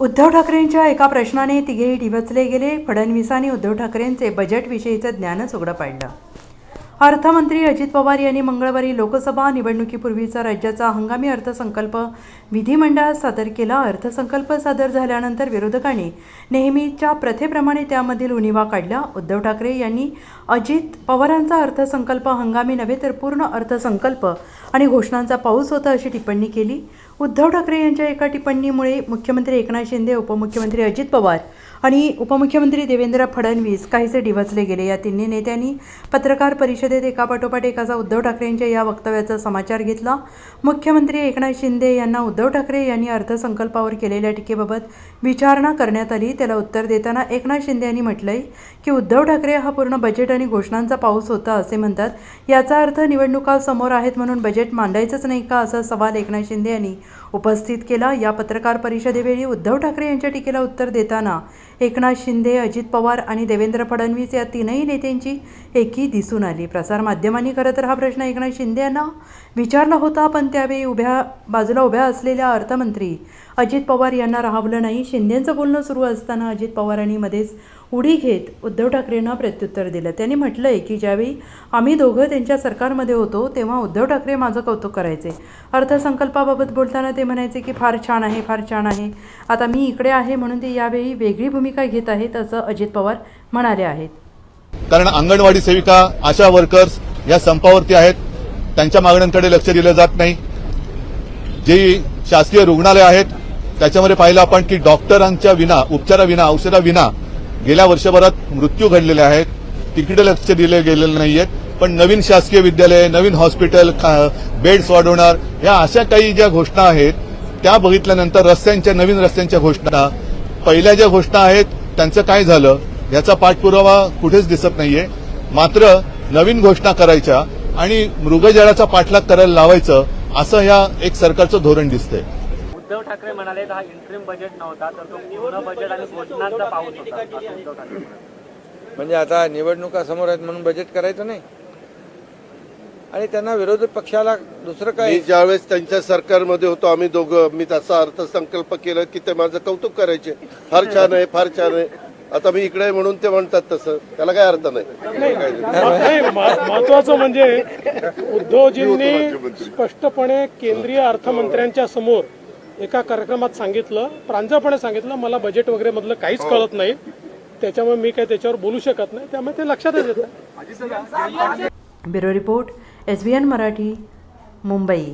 उद्धव ठाकरेंच्या एका प्रश्नाने तिघेही डिवचले गेले. फडणवीसांनी उद्धव ठाकरेंचे बजेटविषयीचं ज्ञानच उघडं पाडलं. अर्थमंत्री अजित पवार यांनी मंगळवारी लोकसभा निवडणुकीपूर्वीचा राज्याचा हंगामी अर्थसंकल्प विधिमंडळात सादर केला. अर्थसंकल्प सादर झाल्यानंतर विरोधकांनी नेहमीच्या प्रथेप्रमाणे त्यामधील उणिवा काढल्या. उद्धव ठाकरे यांनी अजित पवारांचा अर्थसंकल्प हंगामी नव्हे तर पूर्ण अर्थसंकल्प आणि घोषणांचा पाऊस होता अशी टिप्पणी केली. उद्धव ठाकरे यांच्या एका टिप्पणीमुळे मुख्यमंत्री एकनाथ शिंदे उपमुख्यमंत्री अजित पवार आणि उपमुख्यमंत्री देवेंद्र फडणवीस काहीसे डिवचले गेले. या तिन्ही नेत्यांनी पत्रकार परिषद परिषदेत एकापाठोपाठ एकाचा उद्धव ठाकरेंच्या या वक्तव्याचा समाचार घेतला. मुख्यमंत्री एकनाथ शिंदे यांना उद्धव ठाकरे यांनी अर्थसंकल्पावर केलेल्या टीकेबाबत विचारणा करण्यात आली. त्याला उत्तर देताना एकनाथ शिंदे यांनी म्हटलंय की उद्धव ठाकरे हा पूर्ण बजेट आणि घोषणांचा पाऊस होता असे म्हणतात. याचा अर्थ निवडणुका समोर आहेत म्हणून बजेट मांडायचंच नाही का? असा सवाल एकनाथ शिंदे यांनी उपस्थित केला. या पत्रकार परिषदेवेळी उद्धव ठाकरे यांच्या टीकेला उत्तर देताना एकनाथ शिंदे अजित पवार आणि देवेंद्र फडणवीस या तीनही नेत्यांची एकी दिसून आली. प्रसारमाध्यमांनी खरं तर हा प्रश्न एकनाथ शिंदे यांना विचारला होता पण त्यावेळी उभ्या बाजूला उभ्या असलेल्या अर्थमंत्री अजित पवार यांना राहवलं नाही. शिंदेंचं बोलणं सुरू असताना अजित पवारांनी मध्येच उडी घेत उद्धव ठाकरेंना प्रत्युत्तर दिलं. त्यांनी म्हटलं आहे की ज्यावेळी आम्ही दोघं त्यांच्या सरकारमध्ये होतो तेव्हा उद्धव ठाकरे माझं कौतुक करायचे. अर्थसंकल्पाबाबत बोलताना ते म्हणायचे की फार छान आहे फार छान आहे. आता मी इकडे आहे म्हणून ते यावेळी वेगळी भूमिका घेत आहेत असं अजित पवार म्हणाले आहेत. कारण अंगणवाडी सेविका आशा वर्कर्स या संपावरती आहेत. त्यांच्या मागण्यांकडे लक्ष दिलं जात नाही. जी शासकीय रुग्णालय आहेत त्याच्यामध्ये पाहिलं आपण की डॉक्टरांच्या विना उपचाराविना औषधाविना गेल्या वर्षभरात मृत्यू घडलेले आहेत. तिकडे लक्ष दिले गेलेले नाहीयेत. पण नवीन शासकीय विद्यालय नवीन हॉस्पिटल बेड्स वाढवणार या अशा काही ज्या घोषणा आहेत त्या बघितल्यानंतर रस्त्यांच्या नवीन रस्त्यांच्या घोषणा पहिल्या ज्या घोषणा आहेत त्यांचं काय झालं? याचा पाठपुरावा कुठेच दिसत नाहीये. मात्र नवीन घोषणा करायच्या आणि मृगजळाचा पाठलाग करायला लावायचं असं या एक सरकारचं धोरण दिसतंय. उद्धव ठाकरे म्हणाले हा इंट्रीम बजेट नव्हता तर तो पूर्ण बजेट आणि घोषणांचा पाऊस होता. असं उद्धव ठाकरे म्हणाले. म्हणजे आता निवडणुका समोर आहेत म्हणून बजेट करायचं नाही. आणि त्यांना विरोधी पक्षाला दुसरं काय? मी ज्यावेळेस त्यांच्या सरकारमध्ये होतो आम्ही दोघं मी तसा अर्थसंकल्प केलं की ते माझं कौतुक करायचे. फार छान आहे फार छान आहे. आता मी इकडे म्हणून ते म्हणतात तसं. त्याला काय अर्थ नाही. महत्वाचं म्हणजे उद्धवजींनी स्पष्टपणे केंद्रीय अर्थमंत्र्यांच्या समोर एका कार्यक्रमात सांगितलं प्रांजळपणे सांगितलं मला बजेट वगैरे मधलं काहीच कळत नाही. त्याच्यामुळे मी काही त्याच्यावर बोलू शकत नाही. त्यामुळे ते लक्षातच येतं bureau report S B N Marathi Mumbai.